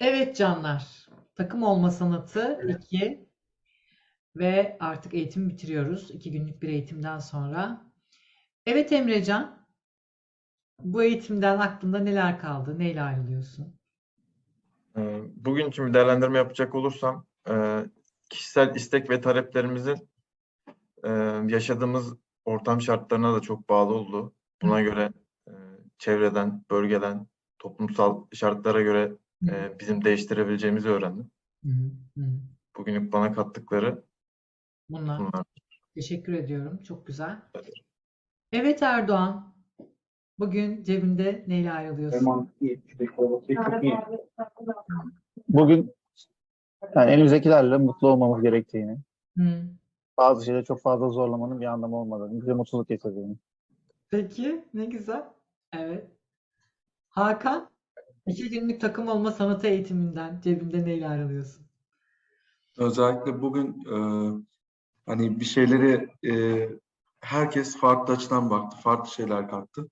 Evet canlar. Takım olma sanatı 2 ve artık eğitimi bitiriyoruz. 2 günlük bir eğitimden sonra. Evet Emrecan. Bu eğitimden aklında neler kaldı? Neyle ayrılıyorsun? Ee, Bugün için bir değerlendirme yapacak olursam, e, kişisel istek ve taleplerimizin e, yaşadığımız ortam şartlarına da çok bağlı oldu. Buna göre e, çevreden, bölgeden, toplumsal şartlara göre e, bizim değiştirebileceğimizi öğrendim. Hı. Bugünlük bana kattıkları Bunlar. bunlar. Teşekkür ediyorum. Çok güzel. Evet Erdoğan. Bugün cebinde neyle ayrılıyorsun? Bugün yani elimizdekilerle mutlu olmamız gerektiğini, Hı. bazı şeyleri çok fazla zorlamanın bir anlamı olmadığını, bize mutluluk getirdiğini. Peki, ne güzel. Evet. Hakan, iki günlük takım olma sanatı eğitiminden cebinde neyle ayrılıyorsun? Özellikle bugün e, hani bir şeyleri e, herkes farklı açıdan baktı, farklı şeyler kattı.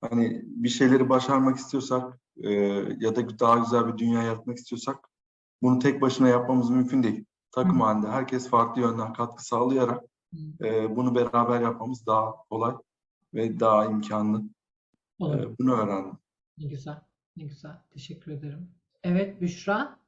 Hani bir şeyleri başarmak istiyorsak e, ya da daha güzel bir dünya yaratmak istiyorsak bunu tek başına yapmamız mümkün değil. Takım Hı. halinde herkes farklı yönden katkı sağlayarak e, bunu beraber yapmamız daha kolay ve daha imkanlı. E, bunu öğrendim. Ne güzel. Ne güzel. Teşekkür ederim. Evet, Büşra.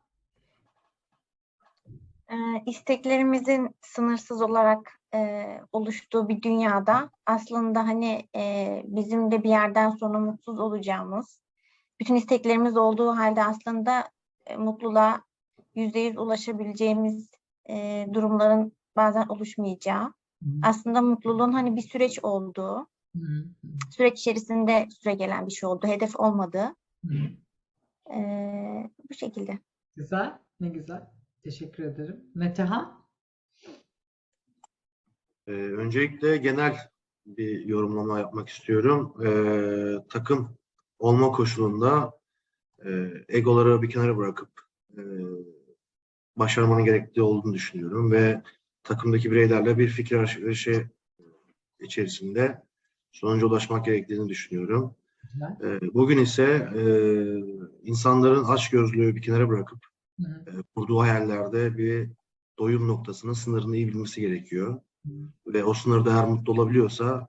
Ee, isteklerimizin sınırsız olarak e, oluştuğu bir dünyada aslında hani e, bizim de bir yerden sonra mutsuz olacağımız, bütün isteklerimiz olduğu halde aslında e, mutluluğa yüzde yüz ulaşabileceğimiz e, durumların bazen oluşmayacağı, Hı aslında mutluluğun hani bir süreç olduğu, hı, süreç içerisinde süre gelen bir şey olduğu, hedef olmadığı, hı. e, bu şekilde. Güzel. Ne güzel. Teşekkür ederim. Metehan. Ee, öncelikle genel bir yorumlama yapmak istiyorum. Ee, takım olma koşulunda e, egoları bir kenara bırakıp e, başarmanın gerekli olduğunu düşünüyorum ve takımdaki bireylerle bir fikir alışverişi içerisinde sonuca ulaşmak gerektiğini düşünüyorum. Ee, bugün ise e, insanların açgözlüğü bir kenara bırakıp Hı hı. e, kurduğu hayallerde bir doyum noktasının sınırını iyi bilmesi gerekiyor. Ve o sınırda eğer mutlu olabiliyorsa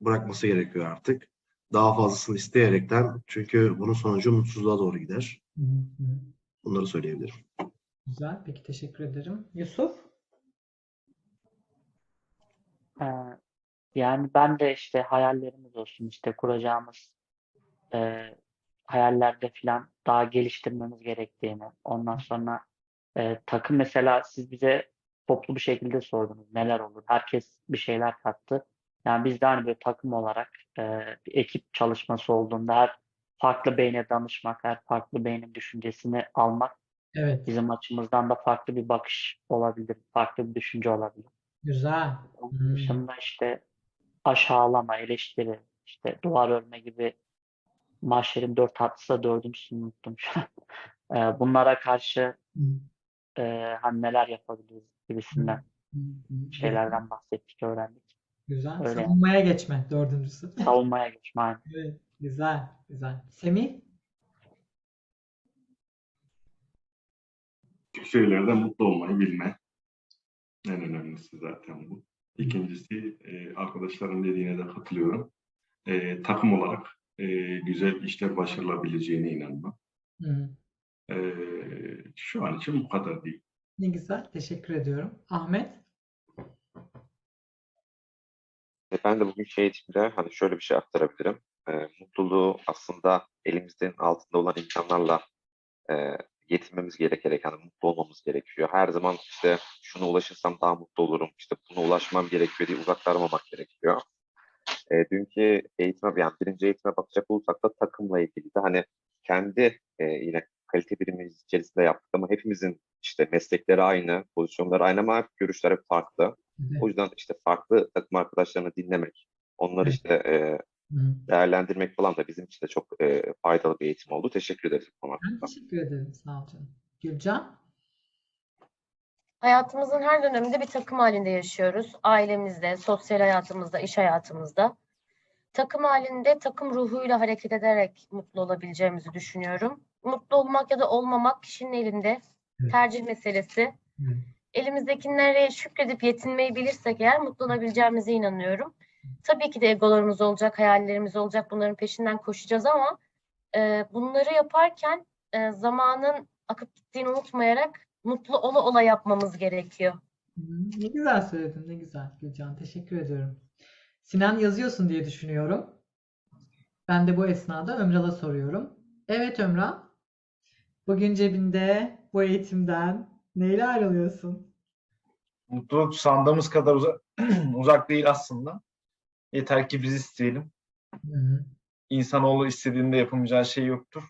bırakması gerekiyor artık. Daha fazlasını isteyerekten çünkü bunun sonucu mutsuzluğa doğru gider. Hı hı, hı. Bunları söyleyebilirim. Güzel. Peki teşekkür ederim. Yusuf. Ee, yani ben de işte hayallerimiz olsun işte kuracağımız e, hayallerde filan daha geliştirmemiz gerektiğini ondan sonra e, takım mesela siz bize toplu bir şekilde sordunuz neler olur herkes bir şeyler kattı yani biz de hani böyle takım olarak e, bir ekip çalışması olduğunda her farklı beyne danışmak her farklı beynin düşüncesini almak Evet. bizim açımızdan da farklı bir bakış olabilir farklı bir düşünce olabilir. Güzel. Onun Hmm. dışında işte aşağılama, eleştiri, işte duvar örme gibi mahşerin dört tatlısı dördüncüsünü unuttum şu an. Ee, bunlara karşı e, hani neler yapabiliriz gibisinden şeylerden bahsettik, öğrendik. Güzel. Öyle. Savunmaya geçme dördüncüsü. Savunmaya geçme aynen. Evet. Güzel. Güzel. Semih. Küçük şeylerde mutlu olmayı bilme. En önemlisi zaten bu. İkincisi e, arkadaşların dediğine de katılıyorum. E, takım olarak e, güzel işler başarılabileceğine inanma. Hı hı. E, şu an için bu kadar değil. Ne güzel. Teşekkür ediyorum. Ahmet. E, Ben de bugün şey eğitimde hani şöyle bir şey aktarabilirim. E, mutluluğu aslında elimizin altında olan imkanlarla e, yetinmemiz gerekerek hani mutlu olmamız gerekiyor. Her zaman işte şuna ulaşırsam daha mutlu olurum, işte buna ulaşmam gerekiyor diye uzaklarmamak gerekiyor. E, dünkü eğitime yani birinci eğitime bakacak olursak da takımla ilgili de hani kendi e, yine kalite birimimiz içerisinde yaptık ama hepimizin işte meslekleri aynı, pozisyonları aynı ama görüşler hep farklı. O yüzden işte farklı takım arkadaşlarını dinlemek, onları Evet. işte e, değerlendirmek falan da bizim için de çok e, faydalı bir eğitim oldu. Teşekkür konu Ben teşekkür ederim. Sağ ol canım. Gülcan. Hayatımızın her döneminde bir takım halinde yaşıyoruz. Ailemizde, sosyal hayatımızda, iş hayatımızda. takım halinde takım ruhuyla hareket ederek mutlu olabileceğimizi düşünüyorum. Mutlu olmak ya da olmamak kişinin elinde. Tercih meselesi. Evet. Elimizdekileri şükredip yetinmeyi bilirsek eğer mutlu olabileceğimize inanıyorum. Tabii ki de egolarımız olacak, hayallerimiz olacak. Bunların peşinden koşacağız ama e, bunları yaparken e, zamanın akıp gittiğini unutmayarak mutlu ola ola yapmamız gerekiyor. Ne güzel söyledin, ne güzel Gülcan. Teşekkür ediyorum. Sinan yazıyorsun diye düşünüyorum. Ben de bu esnada Ömral'a soruyorum. Evet Ömral, bugün cebinde bu eğitimden neyle ayrılıyorsun? Mutluluk sandığımız kadar uza- uzak değil aslında. Yeter ki biz isteyelim. Hı hı. İnsanoğlu istediğinde yapamayacağı şey yoktur.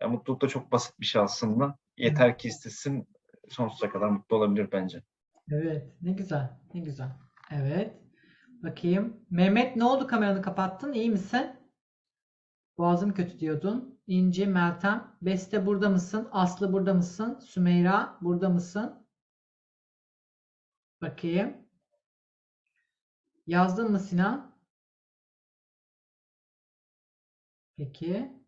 Ya, mutluluk da çok basit bir şey aslında. Yeter ki istesin sonsuza kadar mutlu olabilir bence. Evet, ne güzel, ne güzel. Evet, bakayım. Mehmet ne oldu kameranı kapattın? İyi misin? Boğazım kötü diyordun. İnci, Meltem, Beste burada mısın? Aslı burada mısın? Sümeyra burada mısın? Bakayım. Yazdın mı Sinan? Peki.